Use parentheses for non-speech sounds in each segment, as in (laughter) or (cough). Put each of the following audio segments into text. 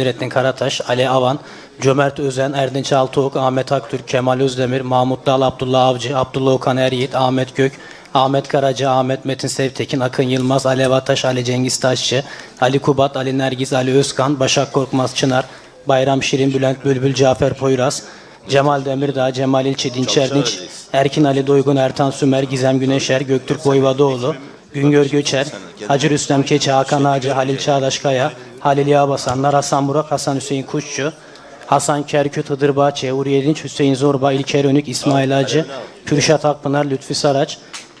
Nurettin Karataş, Ali Avan, Cömert Özen, Erdinç Altıok, Ahmet Aktürk, Kemal Özdemir, Mahmut Dal, Abdullah Avcı, Abdullah Okan Eryiğit, Ahmet Gök, Ahmet Karaca, Ahmet Metin Sevtekin, Akın Yılmaz, Alev Ataş, Ali Cengiz Taşçı, Ali Kubat, Ali Nergiz, Ali Özkan, Başak Korkmaz Çınar, Bayram Şirin, Bülent Bülbül, Cafer Poyraz, Cemal Demirdağ, Cemal İlçi, Dinç Erdinç, Erkin Ali Doygun, Ertan Sümer, Gizem Güneşer, Göktürk Boyvadoğlu, Güngör Göçer, Hacı Rüstem Keçi, Hakan Ağacı, Halil Çağdaşkaya, Halil Yağbasanlar, Hasan Burak, Hasan Hüseyin Kuşçu, Hasan Kerküt, Hıdır Bahçe, Uğur Yedinç, Hüseyin Zorba, İlker Önük, İsmail Hacı, Kürşat Akpınar, Lütfi Saraç,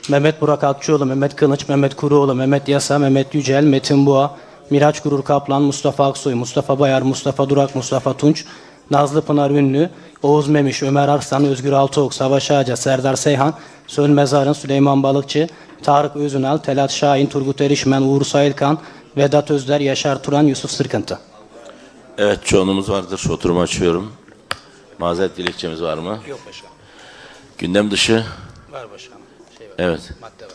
Mehmet Burak Akçıoğlu, Mehmet Kılıç, Mehmet Kuruoğlu, Mehmet Yasa, Mehmet Yücel, Metin Boğa, Miraç Gurur Kaplan, Mustafa Aksoy, Mustafa Bayar, Mustafa Durak, Mustafa Tunç, Nazlı Pınar Ünlü, Oğuz Memiş, Ömer Arslan, Özgür Altıok, Savaş Ağaca, Serdar Seyhan, Sönmez Arın, Süleyman Balıkçı, Tarık Özünal, Telat Şahin, Turgut Erişmen, Uğur Sayılkan, Vedat Özder, Yaşar Turan, Yusuf Sırkıntı. Evet çoğunluğumuz vardır. Oturumu açıyorum. Mazeret dilekçemiz var mı? Yok başkanım. Gündem dışı. Var başkanım. Şey var. Evet. Madde var.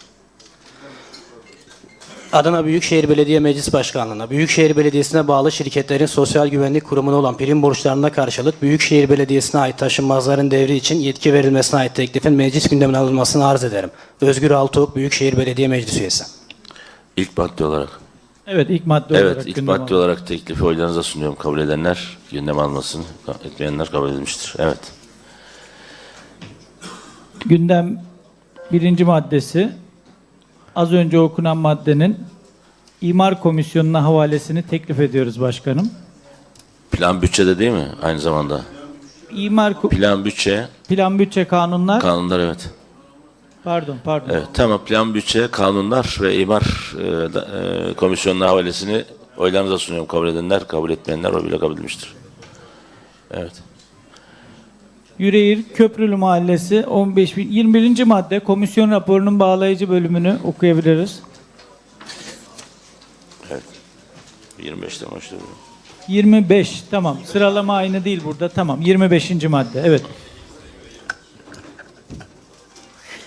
Adana Büyükşehir Belediye Meclis Başkanlığı'na, Büyükşehir Belediyesi'ne bağlı şirketlerin sosyal güvenlik kurumuna olan prim borçlarına karşılık Büyükşehir Belediyesi'ne ait taşınmazların devri için yetki verilmesine ait teklifin meclis gündemine alınmasını arz ederim. Özgür Altuğ, Büyükşehir Belediye Meclis Üyesi. İlk madde olarak. Evet ilk madde Evet olarak ilk gündem madde alın. olarak teklifi oylarınıza sunuyorum. Kabul edenler gündem almasın. Etmeyenler kabul edilmiştir. Evet. Gündem birinci maddesi az önce okunan maddenin İmar Komisyonu'na havalesini teklif ediyoruz başkanım. Plan bütçede değil mi? Aynı zamanda. İmar Plan bütçe plan bütçe kanunlar kanunlar evet. Pardon pardon. Evet tamam plan bütçe kanunlar ve imar e, da- e, komisyonuna havalesini oylarınıza sunuyorum. Kabul edenler kabul etmeyenler o bile kabul edilmiştir. Evet. Yüreğir Köprülü Mahallesi 15 bin 21. madde komisyon raporunun bağlayıcı bölümünü okuyabiliriz. 25'te başlıyor. 25 tamam sıralama aynı değil burada tamam 25. madde evet.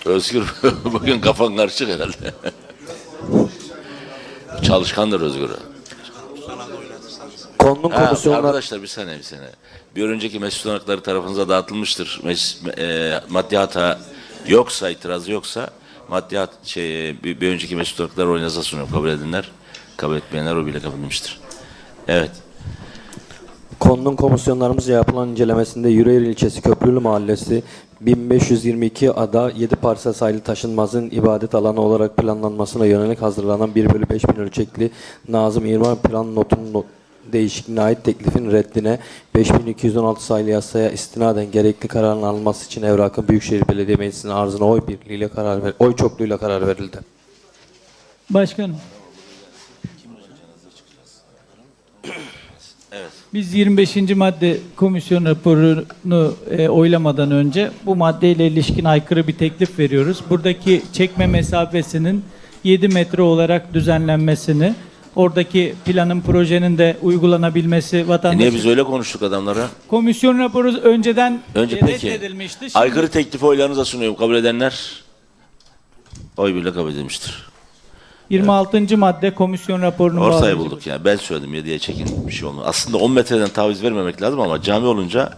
Özgür (laughs) bugün kafan karışık herhalde. Çalışkandır Özgür. Konunun Ha, arkadaşlar bir saniye bir saniye. Bir önceki meclis tutanakları tarafınıza dağıtılmıştır. Meclis, e, maddi hata yoksa, itirazı yoksa maddi hat, şey, bir, bir önceki meclis tutanakları oyunuza sunuyorum. Kabul edenler, kabul etmeyenler o bile kabul edilmiştir. Evet. konunun komisyonlarımızca yapılan incelemesinde Yüreğir ilçesi Köprülü Mahallesi 1522 ada 7 parsel sayılı taşınmazın ibadet alanı olarak planlanmasına yönelik hazırlanan 1 bölü 5 bin ölçekli Nazım İmar Plan Notu'nun not- değişikliğine ait teklifin reddine 5216 sayılı yasaya istinaden gerekli kararın alınması için Evrak'ın Büyükşehir Belediye Meclisi'nin arzına oy birliğiyle karar ver oy çokluğuyla karar verildi. Başkanım. Biz 25. madde komisyon raporunu e, oylamadan önce bu maddeyle ilişkin aykırı bir teklif veriyoruz. Buradaki çekme mesafesinin 7 metre olarak düzenlenmesini, oradaki planın projenin de uygulanabilmesi E vatandaş... niye biz öyle konuştuk adamlara? Komisyon raporu önceden Önce e, peki. reddedilmişti. Şimdi- Aykırı teklifi oylarınıza sunuyorum. Kabul edenler oy bile kabul edilmiştir. 26. madde komisyon raporunun Ortayı bağlayıcı- bulduk yani. Ben söyledim 7'ye çekin bir şey olmadı. Aslında 10 metreden taviz vermemek lazım ama cami olunca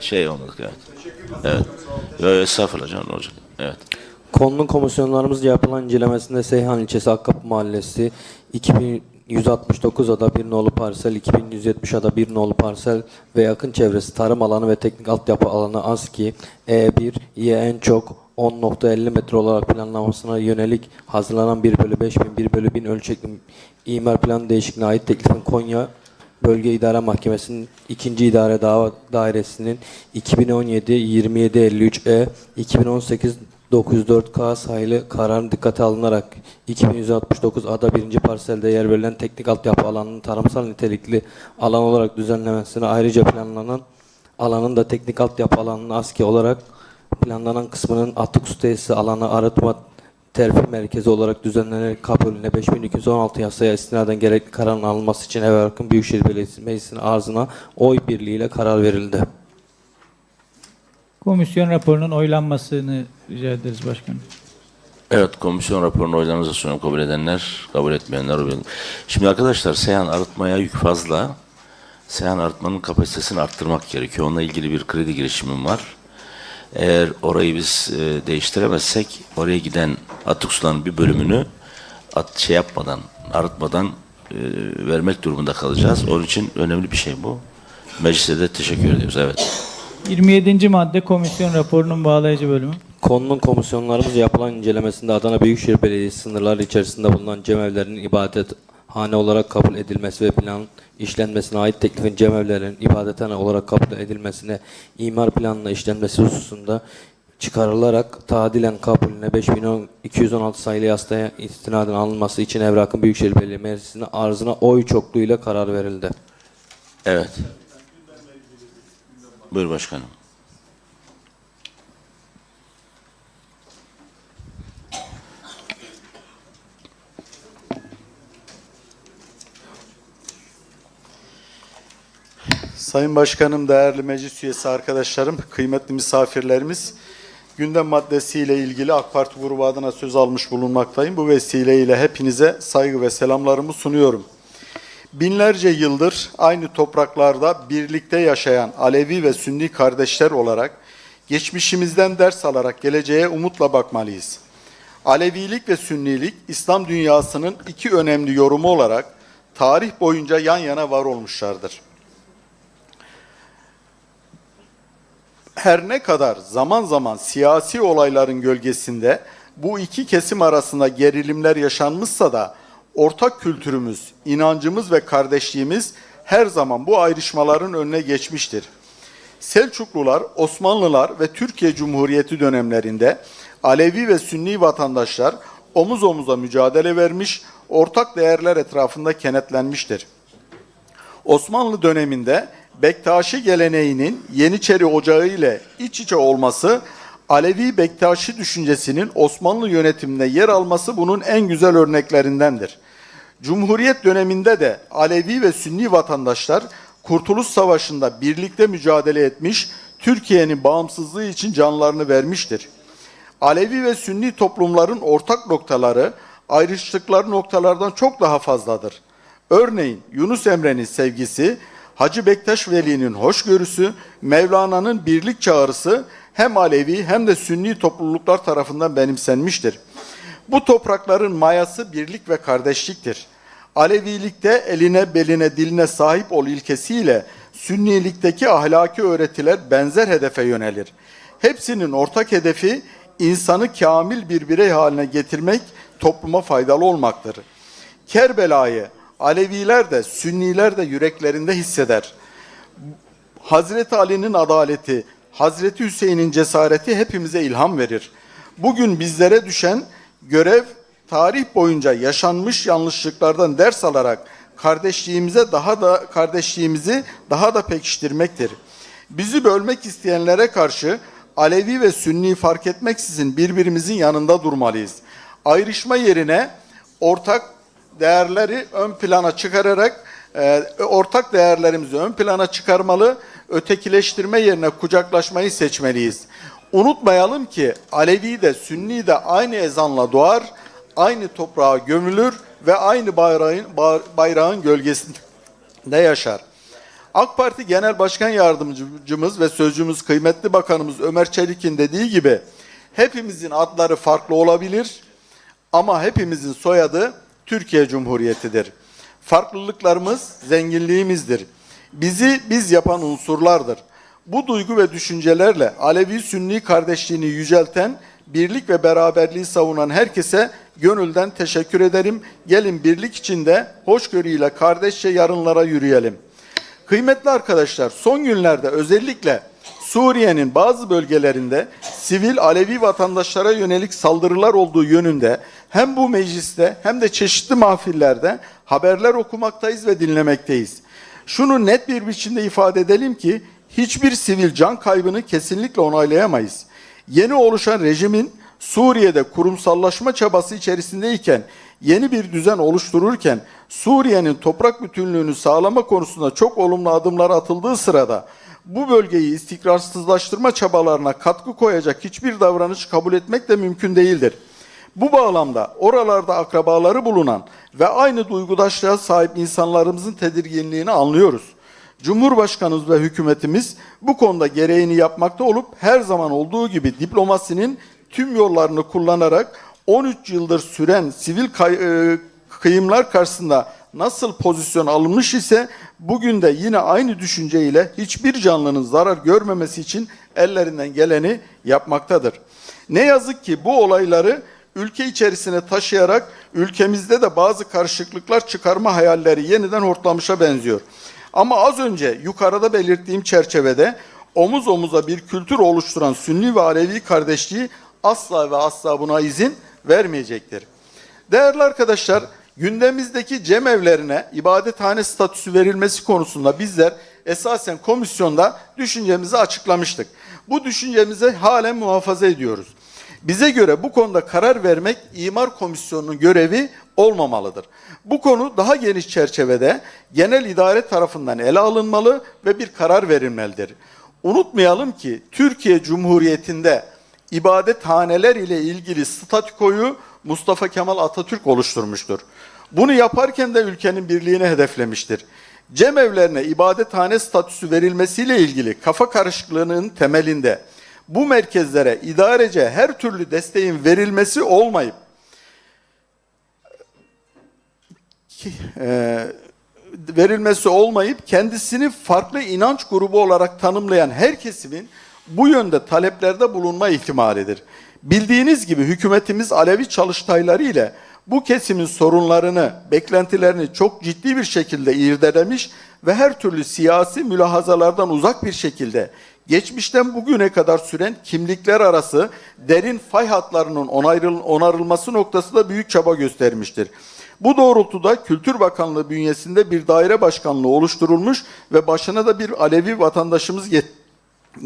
şey olmadık evet. Evet. Yo, yo, estağfurullah canım ne olacak. Evet. Konunun komisyonlarımızca yapılan incelemesinde Seyhan ilçesi Akkapı Mahallesi 2169 ada bir nolu parsel, 2170 ada bir nolu parsel ve yakın çevresi tarım alanı ve teknik altyapı alanı ASKİ E1 ye en çok 10.50 metre olarak planlamasına yönelik hazırlanan 1 bölü 5 bin 1 bölü 1000 ölçekli imar planı değişikliğine ait teklifin Konya Bölge İdare Mahkemesi'nin 2. İdare Dava Dairesi'nin 2017 2753 E 2018 904K sayılı kararın dikkate alınarak 2169 ada 1. parselde yer verilen teknik altyapı alanının tarımsal nitelikli alan olarak düzenlemesine ayrıca planlanan alanın da teknik altyapı alanının ASKİ olarak planlanan kısmının atık su tesisi alanı arıtma terfi merkezi olarak düzenlenerek kabulüne 5216 yasaya istinaden gerekli kararın alınması için Evrak'ın Büyükşehir Belediyesi Meclisi'nin arzına oy birliğiyle karar verildi. Komisyon raporunun oylanmasını rica ederiz başkanım. Evet komisyon raporunu oylarınıza sunuyorum. Kabul edenler, kabul etmeyenler oy Şimdi arkadaşlar Seyhan arıtmaya yük fazla. Seyhan arıtmanın kapasitesini arttırmak gerekiyor. Onunla ilgili bir kredi girişimim var. Eğer orayı biz e, değiştiremezsek oraya giden atık suların bir bölümünü at şey yapmadan, arıtmadan e, vermek durumunda kalacağız. Onun için önemli bir şey bu. Meclise de teşekkür ediyoruz. Evet. 27. madde komisyon raporunun bağlayıcı bölümü. Konunun komisyonlarımız yapılan incelemesinde Adana Büyükşehir Belediyesi sınırları içerisinde bulunan cemevlerin ibadet hane olarak kabul edilmesi ve plan işlenmesine ait teklifin cemevlerin ibadethane olarak kabul edilmesine imar planına işlenmesi hususunda çıkarılarak tadilen kabulüne 5216 sayılı yasaya istinaden alınması için Evrak'ın Büyükşehir Belediye Meclisi'nin arzına oy çokluğuyla karar verildi. Evet. Buyur başkanım. Sayın Başkanım, değerli meclis üyesi arkadaşlarım, kıymetli misafirlerimiz, gündem maddesiyle ilgili AK Parti grubu adına söz almış bulunmaktayım. Bu vesileyle hepinize saygı ve selamlarımı sunuyorum. Binlerce yıldır aynı topraklarda birlikte yaşayan Alevi ve Sünni kardeşler olarak geçmişimizden ders alarak geleceğe umutla bakmalıyız. Alevilik ve Sünnilik İslam dünyasının iki önemli yorumu olarak tarih boyunca yan yana var olmuşlardır. Her ne kadar zaman zaman siyasi olayların gölgesinde bu iki kesim arasında gerilimler yaşanmışsa da ortak kültürümüz, inancımız ve kardeşliğimiz her zaman bu ayrışmaların önüne geçmiştir. Selçuklular, Osmanlılar ve Türkiye Cumhuriyeti dönemlerinde Alevi ve Sünni vatandaşlar omuz omuza mücadele vermiş, ortak değerler etrafında kenetlenmiştir. Osmanlı döneminde Bektaşi geleneğinin Yeniçeri Ocağı ile iç içe olması, Alevi Bektaşi düşüncesinin Osmanlı yönetiminde yer alması bunun en güzel örneklerindendir. Cumhuriyet döneminde de Alevi ve Sünni vatandaşlar Kurtuluş Savaşı'nda birlikte mücadele etmiş, Türkiye'nin bağımsızlığı için canlarını vermiştir. Alevi ve Sünni toplumların ortak noktaları ayrıştıkları noktalardan çok daha fazladır. Örneğin Yunus Emre'nin sevgisi, Hacı Bektaş Veli'nin hoşgörüsü, Mevlana'nın birlik çağrısı hem Alevi hem de Sünni topluluklar tarafından benimsenmiştir. Bu toprakların mayası birlik ve kardeşliktir. Alevilikte eline, beline, diline sahip ol ilkesiyle Sünnilikteki ahlaki öğretiler benzer hedefe yönelir. Hepsinin ortak hedefi insanı kamil bir birey haline getirmek, topluma faydalı olmaktır. Kerbela'yı Aleviler de Sünniler de yüreklerinde hisseder. Hazreti Ali'nin adaleti, Hazreti Hüseyin'in cesareti hepimize ilham verir. Bugün bizlere düşen görev tarih boyunca yaşanmış yanlışlıklardan ders alarak kardeşliğimize daha da kardeşliğimizi daha da pekiştirmektir. Bizi bölmek isteyenlere karşı Alevi ve Sünni fark etmeksizin birbirimizin yanında durmalıyız. Ayrışma yerine ortak değerleri ön plana çıkararak e, ortak değerlerimizi ön plana çıkarmalı, ötekileştirme yerine kucaklaşmayı seçmeliyiz. Unutmayalım ki Alevi de Sünni de aynı ezanla doğar, aynı toprağa gömülür ve aynı bayrağın, bayrağın gölgesinde yaşar. AK Parti Genel Başkan Yardımcımız ve sözcümüz kıymetli bakanımız Ömer Çelik'in dediği gibi hepimizin adları farklı olabilir ama hepimizin soyadı Türkiye Cumhuriyeti'dir. Farklılıklarımız zenginliğimizdir. Bizi biz yapan unsurlardır. Bu duygu ve düşüncelerle Alevi-Sünni kardeşliğini yücelten, birlik ve beraberliği savunan herkese gönülden teşekkür ederim. Gelin birlik içinde hoşgörüyle kardeşçe yarınlara yürüyelim. Kıymetli arkadaşlar, son günlerde özellikle Suriye'nin bazı bölgelerinde sivil Alevi vatandaşlara yönelik saldırılar olduğu yönünde hem bu mecliste hem de çeşitli mahfillerde haberler okumaktayız ve dinlemekteyiz. Şunu net bir biçimde ifade edelim ki hiçbir sivil can kaybını kesinlikle onaylayamayız. Yeni oluşan rejimin Suriye'de kurumsallaşma çabası içerisindeyken yeni bir düzen oluştururken Suriye'nin toprak bütünlüğünü sağlama konusunda çok olumlu adımlar atıldığı sırada bu bölgeyi istikrarsızlaştırma çabalarına katkı koyacak hiçbir davranış kabul etmek de mümkün değildir. Bu bağlamda oralarda akrabaları bulunan ve aynı duygudaşlığa sahip insanlarımızın tedirginliğini anlıyoruz. Cumhurbaşkanımız ve hükümetimiz bu konuda gereğini yapmakta olup her zaman olduğu gibi diplomasinin tüm yollarını kullanarak 13 yıldır süren sivil e, kıyımlar karşısında nasıl pozisyon alınmış ise bugün de yine aynı düşünceyle hiçbir canlının zarar görmemesi için ellerinden geleni yapmaktadır. Ne yazık ki bu olayları ülke içerisine taşıyarak ülkemizde de bazı karışıklıklar çıkarma hayalleri yeniden hortlamışa benziyor. Ama az önce yukarıda belirttiğim çerçevede omuz omuza bir kültür oluşturan Sünni ve Alevi kardeşliği asla ve asla buna izin vermeyecektir. Değerli arkadaşlar, gündemimizdeki cemevlerine ibadethane statüsü verilmesi konusunda bizler esasen komisyonda düşüncemizi açıklamıştık. Bu düşüncemizi halen muhafaza ediyoruz. Bize göre bu konuda karar vermek imar komisyonunun görevi olmamalıdır. Bu konu daha geniş çerçevede genel idare tarafından ele alınmalı ve bir karar verilmelidir. Unutmayalım ki Türkiye Cumhuriyeti'nde ibadethaneler ile ilgili statükoyu Mustafa Kemal Atatürk oluşturmuştur. Bunu yaparken de ülkenin birliğini hedeflemiştir. Cemevlerine ibadethane statüsü verilmesiyle ilgili kafa karışıklığının temelinde bu merkezlere idarece her türlü desteğin verilmesi olmayıp e, verilmesi olmayıp kendisini farklı inanç grubu olarak tanımlayan her kesimin bu yönde taleplerde bulunma ihtimalidir. Bildiğiniz gibi hükümetimiz Alevi çalıştayları ile bu kesimin sorunlarını, beklentilerini çok ciddi bir şekilde irdelemiş ve her türlü siyasi mülahazalardan uzak bir şekilde geçmişten bugüne kadar süren kimlikler arası derin fay hatlarının onarılması noktasında büyük çaba göstermiştir. Bu doğrultuda Kültür Bakanlığı bünyesinde bir daire başkanlığı oluşturulmuş ve başına da bir Alevi vatandaşımız get-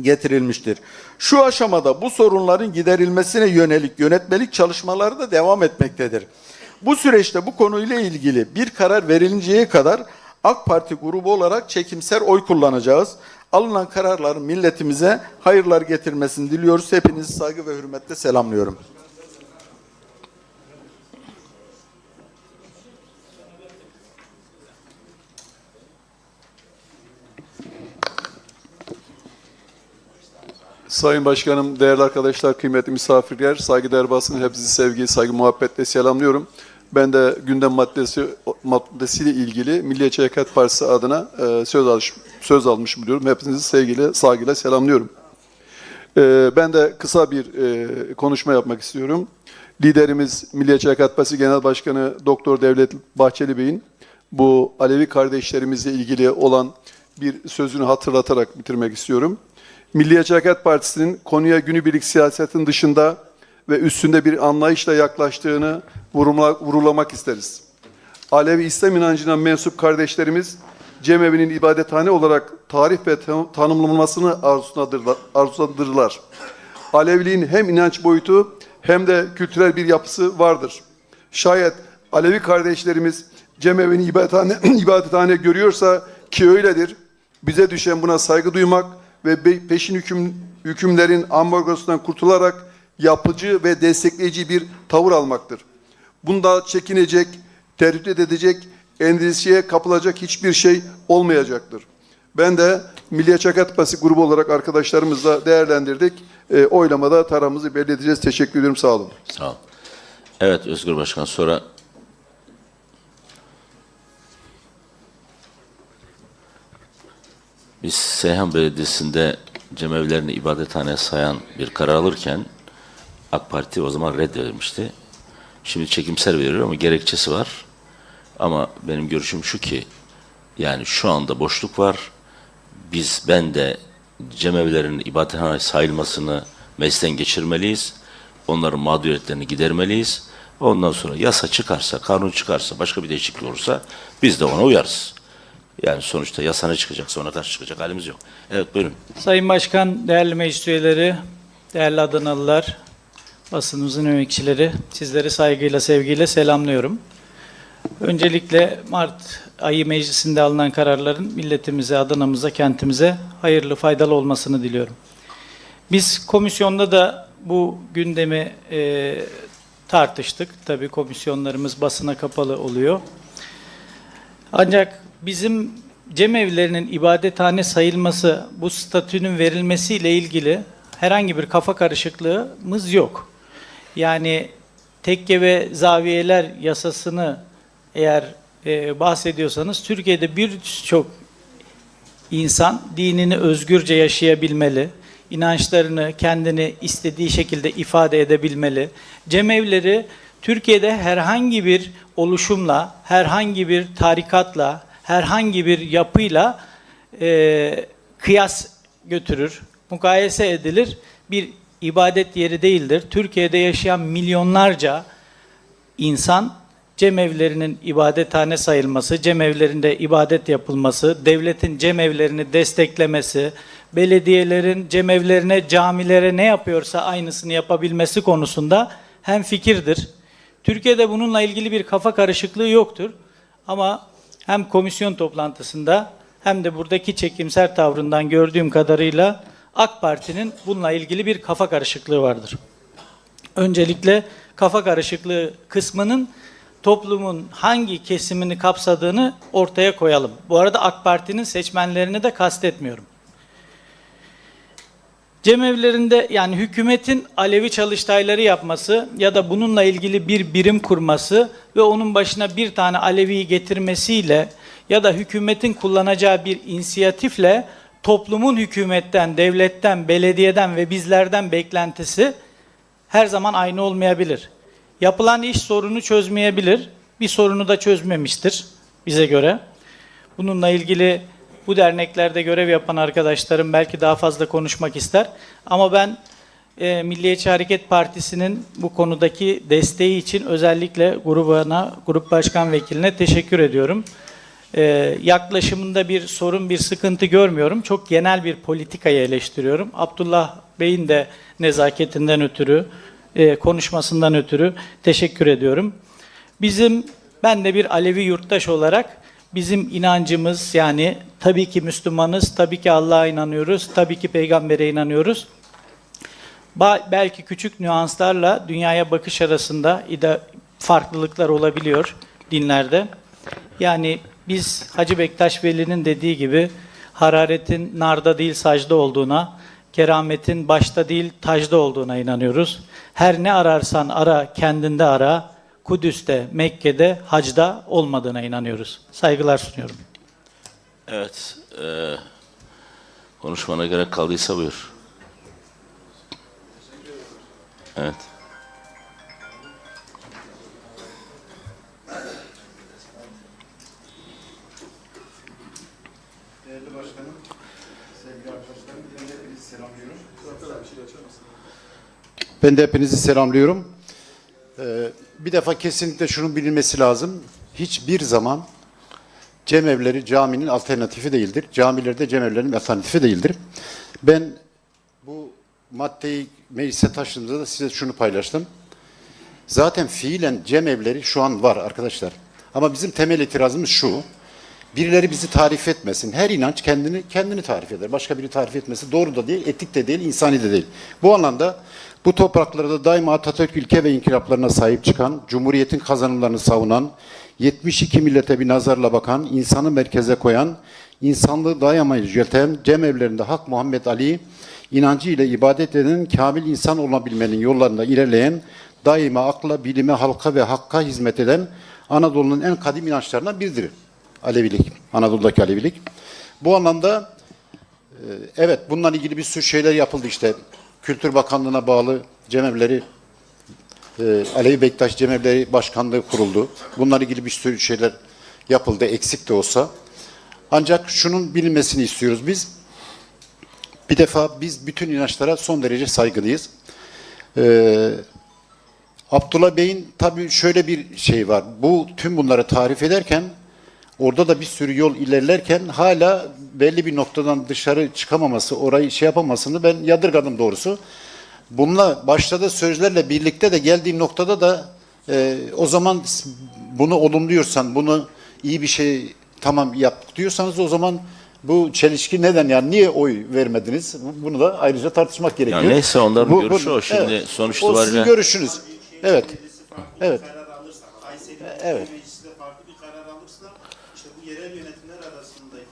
getirilmiştir. Şu aşamada bu sorunların giderilmesine yönelik yönetmelik çalışmaları da devam etmektedir. Bu süreçte bu konuyla ilgili bir karar verilinceye kadar AK Parti grubu olarak çekimser oy kullanacağız. Alınan kararların milletimize hayırlar getirmesini diliyoruz. Hepinizi saygı ve hürmetle selamlıyorum. Sayın Başkanım, değerli arkadaşlar, kıymetli misafirler, saygıdeğer basın hepinizi sevgi, saygı, muhabbetle selamlıyorum. Ben de gündem maddesi maddesiyle ilgili Milliyetçi Hareket Partisi adına e, söz almış, söz almış buluyorum. Hepinizi sevgiyle, saygıyla selamlıyorum. E, ben de kısa bir e, konuşma yapmak istiyorum. Liderimiz Milliyetçi Hareket Partisi Genel Başkanı Doktor Devlet Bahçeli Bey'in bu Alevi kardeşlerimizle ilgili olan bir sözünü hatırlatarak bitirmek istiyorum. Milliyetçi Hareket Partisi'nin konuya günübirlik siyasetin dışında ve üstünde bir anlayışla yaklaştığını vurumla- vurulamak isteriz. Alevi İslam inancına mensup kardeşlerimiz cemevinin ibadethane olarak tarif ve tan- tanımlanmasını arzusundadırlar. Aleviliğin hem inanç boyutu hem de kültürel bir yapısı vardır. Şayet Alevi kardeşlerimiz cemevini ibadethane, (clears throat) ibadethane görüyorsa ki öyledir. Bize düşen buna saygı duymak ve peşin hüküm, hükümlerin ambargosundan kurtularak yapıcı ve destekleyici bir tavır almaktır. Bunda çekinecek, tereddüt edecek, endişeye kapılacak hiçbir şey olmayacaktır. Ben de Milliyetçi Hareket Partisi grubu olarak arkadaşlarımızla değerlendirdik. E, oylamada taramızı belli edeceğiz. Teşekkür ediyorum. Sağ olun. Sağ ol. Evet Özgür Başkan sonra biz Seyhan Belediyesi'nde cemevlerini ibadethane sayan bir karar alırken AK Parti o zaman reddedilmişti. Şimdi çekimser veriyor ama gerekçesi var. Ama benim görüşüm şu ki yani şu anda boşluk var. Biz ben de cemevlerinin ibadethane sayılmasını meclisten geçirmeliyiz. Onların mağduriyetlerini gidermeliyiz. Ondan sonra yasa çıkarsa, kanun çıkarsa, başka bir değişiklik olursa biz de ona uyarız. Yani sonuçta yasa ne çıkacaksa ona karşı çıkacak halimiz yok. Evet buyurun. Sayın Başkan, değerli meclis üyeleri, değerli Adanalılar, basınımızın emekçileri, sizleri saygıyla, sevgiyle selamlıyorum. Öncelikle Mart ayı meclisinde alınan kararların milletimize, Adana'mıza, kentimize hayırlı, faydalı olmasını diliyorum. Biz komisyonda da bu gündemi e, tartıştık. Tabii komisyonlarımız basına kapalı oluyor. Ancak bizim cemevlerinin ibadethane sayılması, bu statünün verilmesiyle ilgili herhangi bir kafa karışıklığımız yok. Yani tekke ve zaviyeler yasasını eğer e, bahsediyorsanız Türkiye'de birçok insan dinini özgürce yaşayabilmeli, inançlarını kendini istediği şekilde ifade edebilmeli. Cemevleri Türkiye'de herhangi bir oluşumla, herhangi bir tarikatla, herhangi bir yapıyla e, kıyas götürür, mukayese edilir. Bir ibadet yeri değildir. Türkiye'de yaşayan milyonlarca insan cemevlerinin ibadethane sayılması, cemevlerinde ibadet yapılması, devletin cemevlerini desteklemesi, belediyelerin cemevlerine, camilere ne yapıyorsa aynısını yapabilmesi konusunda hem fikirdir. Türkiye'de bununla ilgili bir kafa karışıklığı yoktur. Ama hem komisyon toplantısında hem de buradaki çekimser tavrından gördüğüm kadarıyla AK Parti'nin bununla ilgili bir kafa karışıklığı vardır. Öncelikle kafa karışıklığı kısmının toplumun hangi kesimini kapsadığını ortaya koyalım. Bu arada AK Parti'nin seçmenlerini de kastetmiyorum. Cemevlerinde yani hükümetin Alevi çalıştayları yapması ya da bununla ilgili bir birim kurması ve onun başına bir tane Alevi'yi getirmesiyle ya da hükümetin kullanacağı bir inisiyatifle toplumun hükümetten, devletten, belediyeden ve bizlerden beklentisi her zaman aynı olmayabilir. Yapılan iş sorunu çözmeyebilir. Bir sorunu da çözmemiştir bize göre. Bununla ilgili bu derneklerde görev yapan arkadaşlarım belki daha fazla konuşmak ister. Ama ben e, Milliyetçi Hareket Partisi'nin bu konudaki desteği için özellikle grubuna, grup başkan vekiline teşekkür ediyorum. E, yaklaşımında bir sorun, bir sıkıntı görmüyorum. Çok genel bir politikayı eleştiriyorum. Abdullah Bey'in de nezaketinden ötürü, e, konuşmasından ötürü teşekkür ediyorum. Bizim, ben de bir Alevi yurttaş olarak bizim inancımız yani tabii ki Müslümanız, tabii ki Allah'a inanıyoruz, tabii ki peygambere inanıyoruz. Belki küçük nüanslarla dünyaya bakış arasında farklılıklar olabiliyor dinlerde. Yani biz Hacı Bektaş Veli'nin dediği gibi hararetin narda değil sacda olduğuna, kerametin başta değil tacda olduğuna inanıyoruz. Her ne ararsan ara kendinde ara, Kudüs'te, Mekke'de, hacda olmadığına inanıyoruz. Saygılar sunuyorum. Evet. E, konuşmana gerek kaldıysa buyur. Evet. Ben de hepinizi selamlıyorum. Ee, bir defa kesinlikle şunun bilinmesi lazım. Hiçbir zaman cemevleri caminin alternatifi değildir. Camilerde cemevlerin alternatifi değildir. Ben bu maddeyi meclise taşındığımda da size şunu paylaştım. Zaten fiilen cemevleri şu an var arkadaşlar. Ama bizim temel itirazımız şu. Birileri bizi tarif etmesin. Her inanç kendini kendini tarif eder. Başka biri tarif etmesi doğru da değil, etik de değil, insani de değil. Bu anlamda bu topraklarda daima Atatürk ilke ve inkılaplarına sahip çıkan, Cumhuriyet'in kazanımlarını savunan, 72 millete bir nazarla bakan, insanı merkeze koyan, insanlığı daima yücelten cemevlerinde Hak Muhammed Ali inancı ile ibadet eden kamil insan olabilmenin yollarında ilerleyen, daima akla, bilime, halka ve hakka hizmet eden Anadolu'nun en kadim inançlarından biridir. Alevilik, Anadolu'daki Alevilik. Bu anlamda e, evet bununla ilgili bir sürü şeyler yapıldı işte. Kültür Bakanlığı'na bağlı cemevleri, e, Alevi Bektaş Cemevleri Başkanlığı kuruldu. Bununla ilgili bir sürü şeyler yapıldı, eksik de olsa. Ancak şunun bilinmesini istiyoruz biz. Bir defa biz bütün inançlara son derece saygılıyız. Ee, Abdullah Bey'in tabii şöyle bir şey var. Bu tüm bunları tarif ederken orada da bir sürü yol ilerlerken hala belli bir noktadan dışarı çıkamaması, orayı şey yapamasını ben yadırgadım doğrusu. Bununla başladığı sözlerle birlikte de geldiğim noktada da e, o zaman bunu olumluyorsan, bunu iyi bir şey tamam yap diyorsanız o zaman bu çelişki neden yani niye oy vermediniz? Bunu da ayrıca tartışmak gerekiyor. neyse, onların görüşü o. Şimdi sonuç O sizin itibariyle- görüşünüz. Evet. Evet. Evet. Meclisi'de farklı bir karar alırsa işte bu yerel yönetimler arasındaki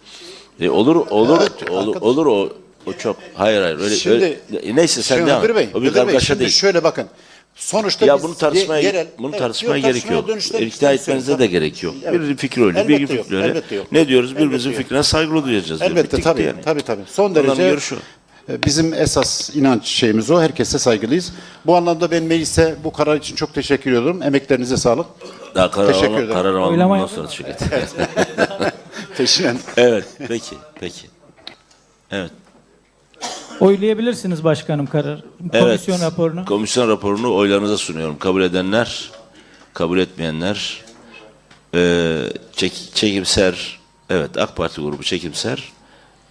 E olur olur Evet, olur, arkadaş. olur o o çok. Hayır hayır öyle, Şimdi öyle- e, neyse sen Şimdi devam. Bey. O bir Hıdır Bey, kargaşa şimdi değil. şöyle bakın. Sonuçta ya biz bunu tartışmaya ye- yerel- bunu Evet, tartışmaya yok, gerek yok. dönüşte İkna etmenize de gerek yok. Evet. Bir fikir Elbette bir yok, fikir elbette yok. Ne diyoruz? Birbirimizin yok. fikrine saygılı duyacağız. diyor. Elbette Bitti tabii, yani. tabii tabii. Son Onların derece görüşü o. e, bizim esas inanç şeyimiz o. Herkese saygılıyız. Bu anlamda ben meclise bu karar için çok teşekkür ediyorum. Emeklerinize sağlık. Daha karar Teşekkür alalım, ederim. karar alalım. Oylama Ondan sonra teşekkür ederim. (laughs) Peşinen. evet, peki, peki. Evet. Oylayabilirsiniz başkanım karar. Evet. Komisyon raporunu. Komisyon raporunu oylarınıza sunuyorum. Kabul edenler, kabul etmeyenler, eee çek, çekimser, evet AK Parti grubu çekimser,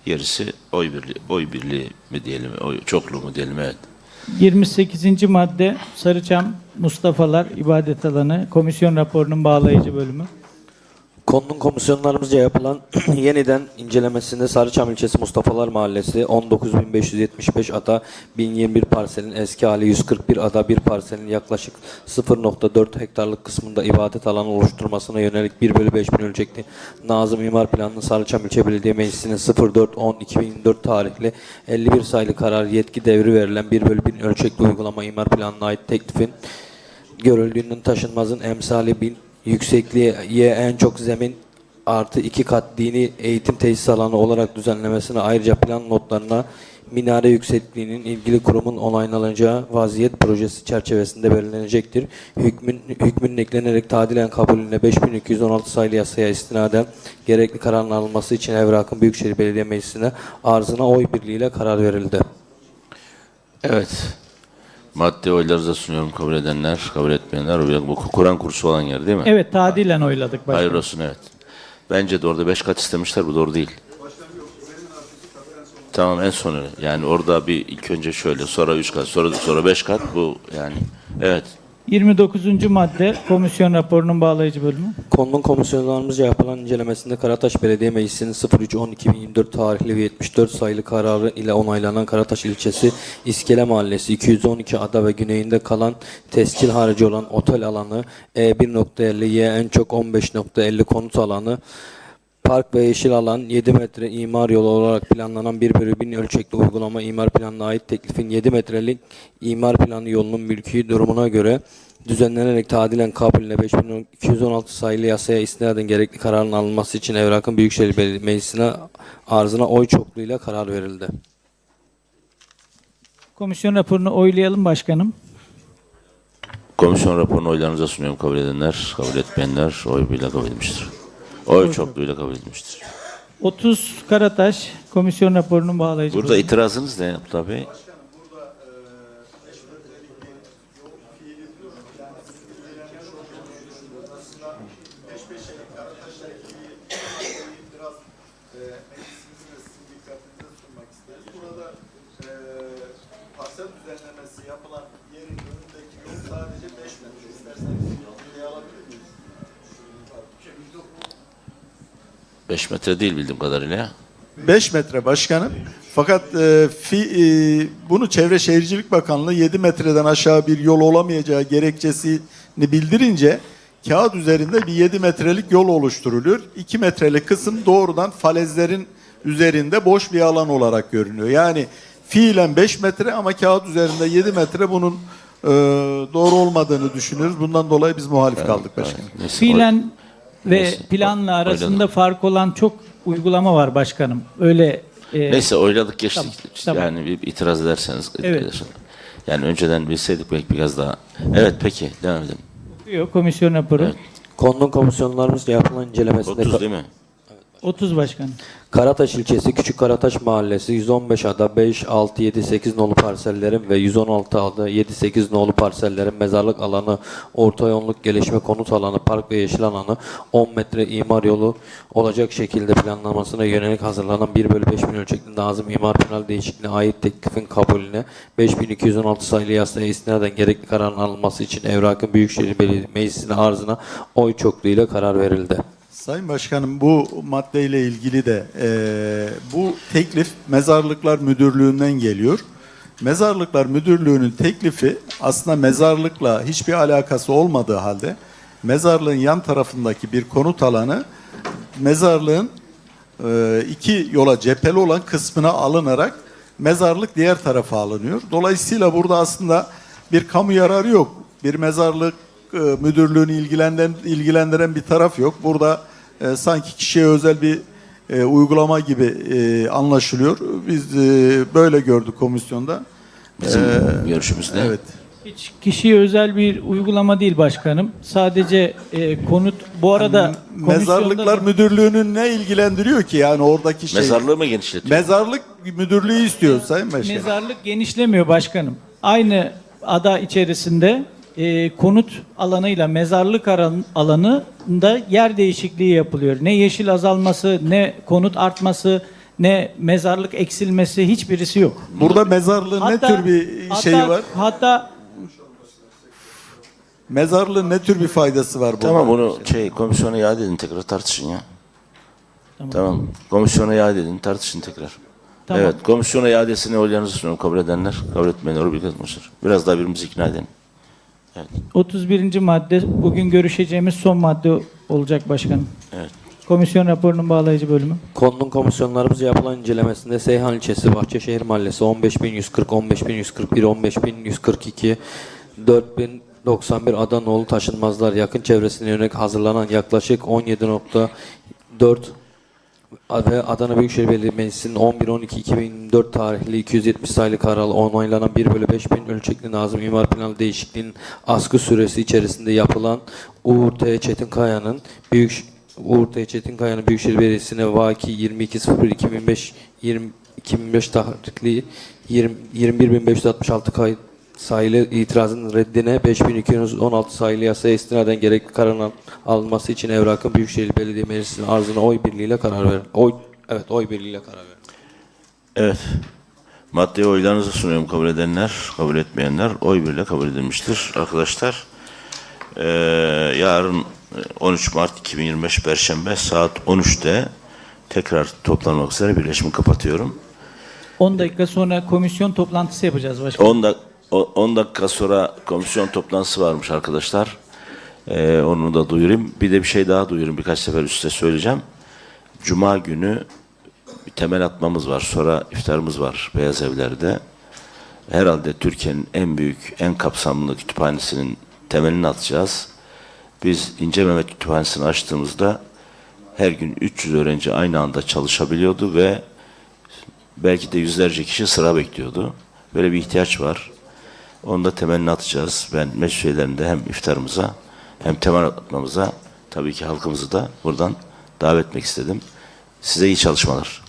gerisi oy birliği, oy birliği mi diyelim, oy çoklu mu diyelim, evet. 28. madde Sarıçam Mustafalar İbadet Alanı Komisyon raporunun bağlayıcı bölümü. Konunun komisyonlarımızca yapılan (clears throat) yeniden incelemesinde Sarıçam ilçesi Mustafalar Mahallesi 19.575 ada 1021 parselin eski hali 141 ada bir parselin yaklaşık 0.4 hektarlık kısmında ibadet alanı oluşturmasına yönelik 1 bölü 5 bin ölçekli Nazım İmar Planı'nın Sarıçam İlçe Belediye Meclisi'nin 04.10.2024 tarihli 51 sayılı karar yetki devri verilen 1 bölü 1000 ölçekli uygulama imar planına ait teklifin görüldüğünün taşınmazın emsali bin yüksekliğe en çok zemin artı iki kat dini eğitim tesis alanı olarak düzenlemesine ayrıca plan notlarına minare yüksekliğinin ilgili kurumun onaylanacağı vaziyet projesi çerçevesinde belirlenecektir. Hükmün, hükmün eklenerek tadilen kabulüne 5216 sayılı yasaya istinaden gerekli kararın alınması için Evrak'ın Büyükşehir Belediye Meclisi'ne arzına oy birliğiyle karar verildi. Evet. Madde oylarınıza sunuyorum. Kabul edenler, kabul etmeyenler. Bu Kur'an kursu olan yer değil mi? Evet tadilen oyladık başkanım. Hayır olsun evet. Bence de orada beş kat istemişler bu doğru değil. Tamam en sonu yani orada bir ilk önce şöyle sonra üç kat sonra sonra beş kat bu yani evet 29. madde komisyon raporunun bağlayıcı bölümü. Konunun komisyonlarımızca yapılan incelemesinde Karataş Belediye Meclisi'nin 03.10.2024 tarihli ve 74 sayılı kararı ile onaylanan Karataş ilçesi İskele Mahallesi 212 ada ve güneyinde kalan tescil harici olan otel alanı E1.50 Y en çok 15.50 konut alanı Park ve yeşil alan 7 metre imar yolu olarak planlanan 1 bölü 1000 ölçekli uygulama imar planına ait teklifin 7 metrelik imar planı yolunun mülki durumuna göre düzenlenerek tadilen kabulüne 5216 sayılı yasaya istinaden gerekli kararın alınması için Evrak'ın Büyükşehir Belediye Meclisi'ne arzına oy çokluğuyla karar verildi. Komisyon raporunu oylayalım başkanım. komisyon raporunu oylarınıza sunuyorum kabul edenler kabul etmeyenler oy birliğiyle kabul edilmiştir. Oy çokluğuyla kabul edilmiştir. 30 Karataş komisyon raporunun bağlayıcı Burada itirazınız ne Abdullah Bey? 5 metre değil bildiğim kadarıyla. 5 metre başkanım. Fakat e, fi, e, bunu Çevre Şehircilik Bakanlığı 7 metreden aşağı bir yol olamayacağı gerekçesini bildirince kağıt üzerinde bir 7 metrelik yol oluşturuluyor. 2 metrelik kısım doğrudan falezlerin üzerinde boş bir alan olarak görünüyor. Yani fiilen 5 metre ama kağıt üzerinde 7 metre bunun e, doğru olmadığını düşünüyoruz. Bundan dolayı biz muhalif kaldık başkanım. Oy- Fiilen ve Neyse, planla arasında oyladım. fark olan çok uygulama var başkanım. Öyle e, Neyse oyladık geçtik. Tamam, tamam. Yani bir itiraz ederseniz. Evet. Yani önceden bilseydik belki biraz daha. Evet peki devam edelim. diyor komisyon raporu. Evet. Konunun komisyonlarımızca yapılan incelemesinde 30 değil mi? 30 başkanım. Karataş ilçesi Küçük Karataş Mahallesi 115 ada 5, 6, 7, 8 nolu parsellerin ve 116 ada 7, 8 nolu parsellerin mezarlık alanı, orta yoğunluk gelişme konut alanı, park ve yeşil alanı 10 metre imar yolu olacak şekilde planlamasına yönelik hazırlanan 1 bölü 5 bin ölçekli Nazım İmar Planı değişikliğine ait teklifin kabulüne 5216 sayılı yasaya istinaden gerekli kararın alınması için Evrak'ın Büyükşehir Belediye Meclisi'ne arzına oy çokluğuyla karar verildi. Sayın Başkanım bu maddeyle ilgili de eee, bu teklif Mezarlıklar Müdürlüğü'nden geliyor. Mezarlıklar Müdürlüğü'nün teklifi aslında mezarlıkla hiçbir alakası olmadığı halde mezarlığın yan tarafındaki bir konut alanı mezarlığın e, iki yola cepheli olan kısmına alınarak mezarlık diğer tarafa alınıyor. Dolayısıyla burada aslında bir kamu yararı yok. Bir mezarlık e, müdürlüğünü ilgilendiren, ilgilendiren bir taraf yok. Burada e, sanki kişiye özel bir e, uygulama gibi e, anlaşılıyor. Biz e, böyle gördük komisyonda. Bizim Ee, görüşümüzde. Evet. Hiç kişiye özel bir uygulama değil başkanım. Sadece e, konut bu arada komisyonda Mezarlıklar da- Müdürlüğü'nü ne ilgilendiriyor ki yani oradaki şey? Mezarlığı mı genişletiyor? Mezarlık müdürlüğü istiyor Sayın Başkan. Mezarlık genişlemiyor başkanım. Aynı ada içerisinde e, konut alanıyla mezarlık alanında yer değişikliği yapılıyor. Ne yeşil azalması, ne konut artması, ne mezarlık eksilmesi hiçbirisi yok. Burada mezarlığın ne tür bir hatta- şeyi var? Hatta Mezarlığın ne tür bir faydası var burada? Tamam bunu şey komisyona iade edin tekrar tartışın ya. Tamam. Tamam. Komisyona iade edin tartışın tekrar. Tamam. Evet komisyona iadesini oylarınızı sunuyorum. Kabul edenler, kabul etmeyenler birlikte tutmuştur. Biraz daha birbirimizi ikna edelim. 31. madde bugün görüşeceğimiz son madde olacak başkanım. Evet. Komisyon raporunun bağlayıcı bölümü. Konunun komisyonlarımızca yapılan incelemesinde Seyhan ilçesi Bahçeşehir Mahallesi 15140, 15141, 15142, 4091 Adanoğlu taşınmazlar yakın çevresine yönelik hazırlanan yaklaşık 17.4 ve Adana Büyükşehir Belediye Meclisi'nin 11-12-2004 tarihli 270 sayılı kararla onaylanan 1 bölü 5 bin ölçekli Nazım İmar Planı değişikliğinin askı süresi içerisinde yapılan Uğur T. Çetinkaya'nın Büyük Uğur T. Çetinkaya'nın Büyükşehir Belediyesi'ne vaki 22.01.2005 20 2005 tarihli 20 21566 kayıt sayılı itirazın reddine 5216 sayılı yasaya istinaden gerekli kararın alınması için evrakın Büyükşehir Belediye Meclisi'nin arzına oy birliğiyle karar verin. Oy evet oy birliğiyle karar verin. Evet. Maddeye oylarınızı sunuyorum. Kabul edenler, kabul etmeyenler oy birle kabul edilmiştir. Arkadaşlar eee, yarın e, 13 Mart 2025 Perşembe saat 13'te tekrar toplanmak üzere birleşimi kapatıyorum. 10 dakika sonra komisyon toplantısı yapacağız başkanım. 10 dak 10 dakika sonra komisyon toplantısı varmış arkadaşlar. Ee, onu da duyurayım. Bir de bir şey daha duyurayım. Birkaç sefer üstte söyleyeceğim. Cuma günü bir temel atmamız var. Sonra iftarımız var Beyaz Evler'de. Herhalde Türkiye'nin en büyük, en kapsamlı kütüphanesinin temelini atacağız. Biz İnce Mehmet Kütüphanesi'ni açtığımızda her gün 300 öğrenci aynı anda çalışabiliyordu ve belki de yüzlerce kişi sıra bekliyordu. Böyle bir ihtiyaç var. Onu da temelini atacağız. Ben meclis üyelerinde hem iftarımıza hem temel atmamıza tabii ki halkımızı da buradan davet etmek istedim. Size iyi çalışmalar.